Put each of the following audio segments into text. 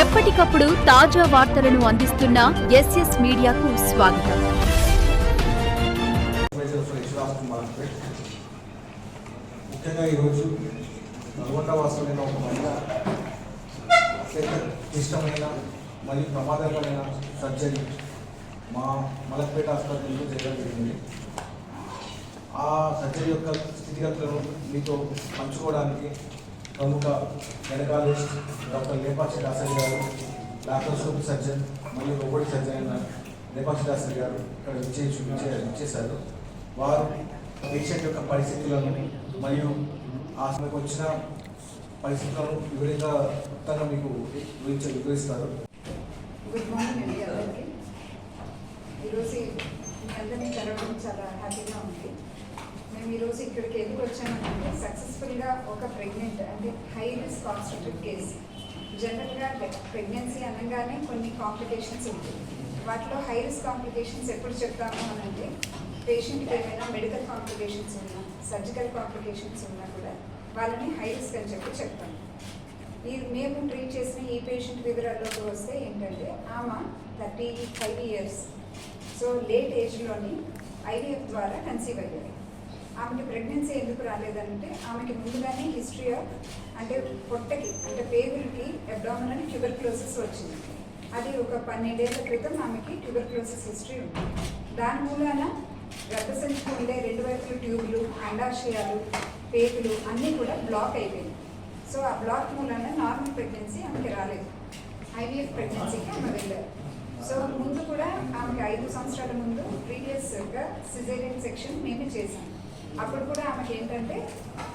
ఎప్పటికప్పుడు తాజా వార్తలను అందిస్తున్న ఎస్ఎస్ మీడియాకు స్వాగతం. ముఖ్యంగా ఈరోజు నల్గొండ వాసులైన ఒక మహిళ అత్యంత క్లిష్టమైన మరియు ప్రమాదకరమైన సర్జరీ మా మలక్పేట ఆసుపత్రిలో చేయడం జరిగింది. ఆ సర్జరీ యొక్క స్థితిగతులను మీతో పంచుకోవడానికి ప్రముఖ గైనకాలజిస్ట్ డాక్టర్ లేపాక్షి దాసరి గారు లాప్రోస్కోపిక్ సర్జన్ మరియు రోబోటిక్ సర్జన్ అయిన లేపాక్షి దాసరి గారు ఇక్కడ విచ్చే చూపించే ఇచ్చేశారు వారు పేషెంట్ యొక్క పరిస్థితులను మరియు ఆమెకు వచ్చిన పరిస్థితులను వివరంగా మొత్తంగా మీకు గురించి వివరిస్తారు. గుడ్ మార్నింగ్ అండి అందరికీ. ఈరోజు మీ అందరినీ కలవడం చాలా హ్యాపీగా ఉంది. మేము ఈరోజు ఇక్కడికి ఎందుకు వచ్చామంటే సక్సెస్ఫుల్గా ఒక ప్రెగ్నెంట్ అంటే హై రిస్క్ కాన్స్టిట్యూట్ కేసు జనరల్గా ప్రెగ్నెన్సీ అనగానే కొన్ని కాంప్లికేషన్స్ ఉంటాయి. వాటిలో హై రిస్క్ కాంప్లికేషన్స్ ఎప్పుడు చెప్తాము అని అంటే పేషెంట్కి ఏమైనా మెడికల్ కాంప్లికేషన్స్ ఉన్నా సర్జికల్ కాంప్లికేషన్స్ ఉన్నా కూడా వాళ్ళని హై రిస్క్ అని చెప్పి చెప్తాము ఈ మేము ట్రీట్ చేసిన ఈ పేషెంట్ వివరాల్లోకి వస్తే ఏంటంటే ఆమె thirty five years so late ఏజ్లోని IVF ద్వారా కన్సీవ్ అయ్యారు. ఆమెకి ప్రెగ్నెన్సీ ఎందుకు రాలేదంటే ఆమెకి ముందుగానే హిస్టరీ ఆఫ్ అంటే పొట్టకి అంటే పేగులకి అబ్డామినల్ ట్యూబర్క్లోసిస్ వచ్చింది. అది ఒక పన్నెండేళ్ళ క్రితం ఆమెకి ట్యూబర్ క్లోసెస్ హిస్టరీ ఉంది. దాని మూలాన గర్భసంచికి ఉండే రెండు వైపుల ట్యూబ్లు అండాశయాలు పేగులు అన్నీ కూడా బ్లాక్ అయిపోయింది సో ఆ బ్లాక్ మూలాన నార్మల్ ప్రెగ్నెన్సీ ఆమెకి రాలేదు. ఐవీఎఫ్ ప్రెగ్నెన్సీకి ఆమె వెళ్ళారు. సో ముందు కూడా ఆమెకి ఐదు సంవత్సరాల ముందు ప్రీవియస్గా సిజేరియన్ సెక్షన్ మేమే చేశాము. అప్పుడు కూడా ఆమెకి ఏంటంటే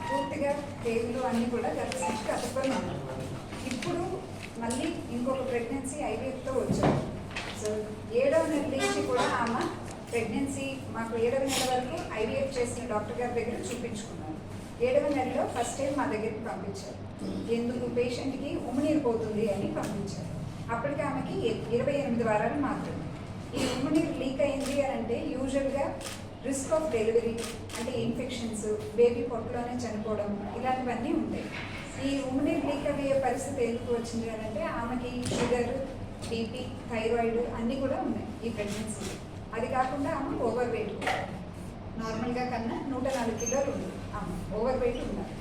పూర్తిగా పేగులు అన్నీ కూడా గర్భసంచికి అతుక్కొని ఉన్నాయి ఇప్పుడు మళ్ళీ ఇంకొక ప్రెగ్నెన్సీ ఐవీఎఫ్తో వచ్చారు సో ఏడవ నెల నుంచి కూడా ఆమె ప్రెగ్నెన్సీ మాకు ఏడవ నెల వరకు ఐవీఎఫ్ చేసిన డాక్టర్ గారి దగ్గర చూపించుకున్నాను ఏడవ నెలలో ఫస్ట్ టైం మా దగ్గరికి పంపించారు. ఎందుకు? పేషెంట్కి ఉమ్మనీరు పోతుంది అని పంపించారు. అప్పటికి ఆమెకి ఇరవై ఎనిమిది వారాలు మాత్రమే. ఈ ఉమ్మనీరు లీక్ అయింది అని అంటే యూజువల్గా రిస్క్ ఆఫ్ డెలివరీ అంటే ఇన్ఫెక్షన్స్ బేబీ పొట్టలోనే చనిపోవడం ఇలాంటివన్నీ ఉంటాయి. ఈ ఉమ్మనీరు లీక్ అయ్యే పరిస్థితి ఎందుకు వచ్చింది అని అంటే ఆమెకి షుగర్ బీపీ థైరాయిడ్ అన్నీ కూడా ఉన్నాయి ఈ ప్రెగ్నెన్సీ అది కాకుండా ఆమె ఓవర్ వెయిట్ నార్మల్గా కన్నా నూట నాలుగు కిలోలు ఉంది ఆమె. ఓవర్ వెయిట్ ఉన్నారు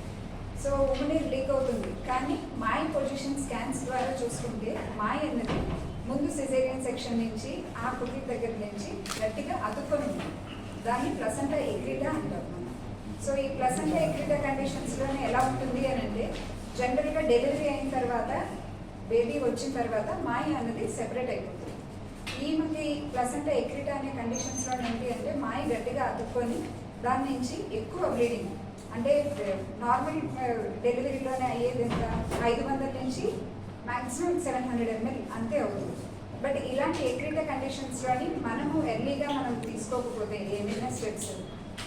సో ఉమెన్ లీక్ అవుతుంది. కానీ మాయ్ పొజిషన్ స్కాన్స్ ద్వారా చూసుకుంటే మాయ్ అన్నది ముందు సిజేరియన్ సెక్షన్ నుంచి ఆ కుటి దగ్గర నుంచి గట్టిగా అతుక్కొని ఉంది దాన్ని ప్లసంటా ఎగ్రిడా అంటాం మనం. సో ఈ ప్లసంటా ఎగ్రిడా కండిషన్స్లోనే ఎలా ఉంటుంది అని అంటే జనరల్గా డెలివరీ అయిన తర్వాత బేబీ వచ్చిన తర్వాత మాయ అన్నది సెపరేట్ అయిపోతుంది. ఈమెకి ప్లసంటా ఎక్రిటా అనే కండిషన్స్లో ఏంటి అంటే మాయ గట్టిగా అతుక్కొని దాని నుంచి ఎక్కువ బ్లీడింగ్ అంటే నార్మల్ డెలివరీలోనే అయ్యేది ఎంత? ఐదు వందల నుంచి మ్యాక్సిమం సెవెన్ హండ్రెడ్ ఎంఎల్ అంతే అవుతుంది. బట్ ఇలాంటి ఎక్రిటా కండిషన్స్లోని మనము ఎర్లీగా మనం తీసుకోకపోతే ఏమైనా steps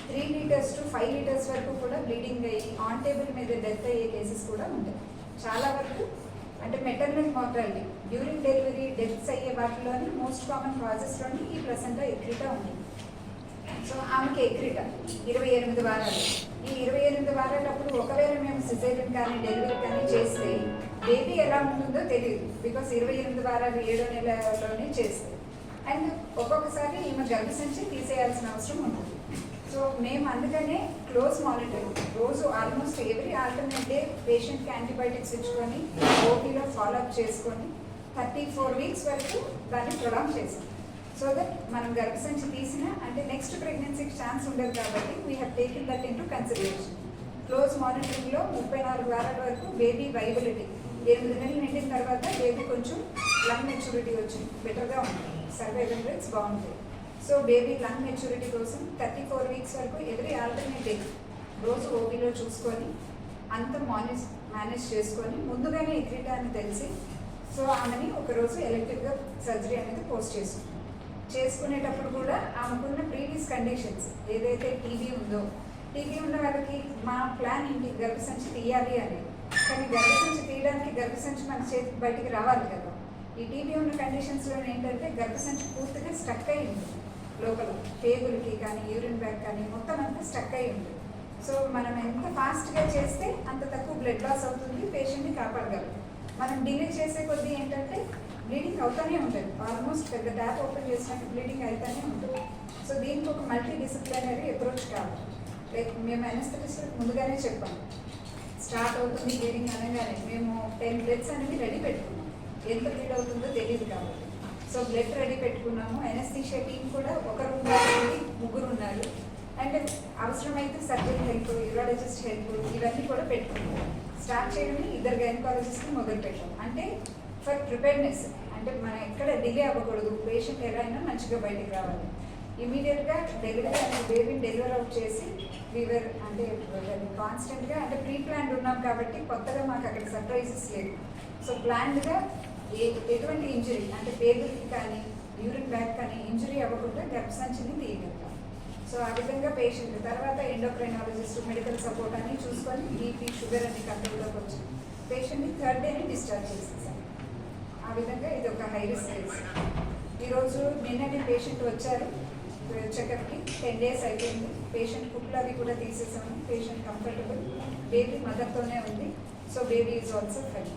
three litres to five litres వరకు కూడా బ్లీడింగ్ అయ్యి ఆన్ టేబుల్ మీద డెత్ అయ్యే కేసెస్ కూడా ఉంటాయి. చాలా వరకు అంటే maternal mortality during delivery deaths అయ్యే వాటిలోని మోస్ట్ కామన్ కాజెస్లోని ఈ ప్రసెంట్లో ఎక్రిటా ఉంది. సో ఆమెకి ఎక్రిట ఇరవై ఎనిమిది వారాలు. ఈ ఇరవై ఎనిమిది వారాలప్పుడు ఒకవేళ మేము సిజేరియన్ కానీ డెలివరీ కానీ ఎలా ఉంటుందో తెలియదు బికాస్ ఇరవై ఎనిమిది వారాలు ఏడో నెలలోనే చేస్తే అండ్ ఒక్కొక్కసారి ఈమె గర్భసంచి తీసేయాల్సిన అవసరం ఉంటుంది. సో మేము అందుకనే క్లోజ్ మానిటరింగ్ రోజు ఆల్మోస్ట్ ఎవ్రీ ఆల్టర్నేట్ డే పేషెంట్కి యాంటీబయాటిక్స్ ఇచ్చుకొని ఓపీలో ఫాలోఅప్ చేసుకొని థర్టీ ఫోర్ వీక్స్ వరకు దాన్ని ప్రొలాంగ్ చేస్తాం. సో దట్ మనం గర్భసంచి తీసిన అంటే నెక్స్ట్ ప్రెగ్నెన్సీకి ఛాన్స్ ఉండదు కాబట్టి we have taken that into consideration close మానిటరింగ్లో ముప్పై నాలుగు వారాల వరకు బేబీ వైబిలిటీ ఎనిమిది నెలలు నిండిన తర్వాత బేబీ కొంచెం లంగ్ మెచ్యూరిటీ వచ్చి బెటర్గా ఉంటుంది. సర్వైవల్ రేట్స్ బాగుంటాయి. సో బేబీ లంగ్ మెచ్యూరిటీ కోసం థర్టీ ఫోర్ వీక్స్ వరకు ఎవ్రీ ఆల్టర్నేట్ డే రోజు ఓపీలో చూసుకొని అంత మానేజ్ మేనేజ్ చేసుకొని ముందుగానే ఎక్రిటా అని తెలిసి సో ఆమెని ఒకరోజు ఎలక్టివ్గా సర్జరీ అనేది పోస్ట్ చేసుకున్నాం చేసుకునేటప్పుడు కూడా ఆమెకున్న ప్రీవియస్ కండిషన్స్ ఏదైతే టీబీ ఉందో టీబీ ఉన్న వాళ్ళకి మా ప్లాన్ ఏంటి? గర్భసంచి తీయాలి అనేది కానీ గర్భసంచి తీయడానికి గర్భసంచి మన చేతికి బయటికి రావాలి కదా. ఈ టీబీ ఉన్న కండిషన్స్లో ఏంటంటే గర్భసంచి పూర్తిగా స్టక్ అయి ఉంటుంది లోపల పేగులకి కానీ యూరిన్ బ్యాగ్ కానీ మొత్తం అంతా స్టక్ అయి ఉంటుంది సో మనం ఎంత ఫాస్ట్గా చేస్తే అంత తక్కువ బ్లడ్ లాస్ అవుతుంది పేషెంట్ని కాపాడగలం. మనం డిలే చేసే కొద్దీ ఏంటంటే బ్లీడింగ్ అవుతూనే ఉంటుంది. ఆల్మోస్ట్ పెద్ద ట్యాప్ ఓపెన్ చేసినట్టు బ్లీడింగ్ అవుతూనే ఉంటుంది. సో దీనికి ఒక మల్టీ డిసిప్లినరీ అప్రోచ్ కావాలి. లైక్ మేము అనస్థెటిస్ట్ ముందుగానే చెప్పాము స్టార్ట్ అవుతుంది బ్లీడింగ్ అనగానే. మేము టెన్ బ్లడ్స్ అనేవి రెడీ పెట్టుకున్నాం. ఎంత బ్లీడ్ అవుతుందో తెలియదు కాబట్టి. సో బ్లడ్ రెడీ పెట్టుకున్నాము. ఎనస్థీషియా టీం కూడా ఒకరు ముగ్గురు ఉన్నారు. అండ్ అవసరమైతే సర్జన్ హెల్ప్ యూరాలజిస్ట్ హెల్ప్ ఇవన్నీ కూడా పెట్టుకున్నాం. స్టార్ట్ చేయడమే ఇద్దరు గైనకాలజిస్ట్ని మొదలు పెట్టాం. అంటే ఫర్ ప్రిపేర్నెస్ అంటే మనం ఎక్కడ డిలే అవ్వకూడదు. పేషెంట్ ఎలా అయినా మంచిగా బయటకు రావాలి. ఇమీడియట్గా డెలివరీ బేబీని డెలివర్ అవుట్ చేసి వీవర్ అంటే కాన్స్టెంట్గా అంటే ప్రీ ప్లాన్డ్ ఉన్నాం కాబట్టి కొత్తగా మాకు అక్కడ సర్ప్రైజెస్ లేవు. సో ప్లాన్డ్గా ఏ ఎటువంటి ఇంజరీ అంటే పేగులకి కానీ యూరిన్ బ్యాగ్ కానీ ఇంజరీ అవ్వకుండా గర్భసంచిని తీయగలుగుతాం. సో ఆ విధంగా పేషెంట్ తర్వాత ఎండోక్రైనాలజిస్ట్ మెడికల్ సపోర్ట్ అని చూసుకొని బీపీ షుగర్ అన్ని కంట్రోల్లోకి వచ్చి పేషెంట్ని థర్డ్ డేని డిశ్చార్జ్ చేసేసాం. ఆ విధంగా ఇది ఒక హై రిస్క్ కేసు ఈరోజు నిన్ననే పేషెంట్ వచ్చారు. చెకప్కి టెన్ డేస్ అయిపోయింది. పేషెంట్ కుట్లు అవి కూడా తీసేసాము. పేషెంట్ కంఫర్టబుల్ బేబీ మదర్తోనే ఉంది. So baby is also fine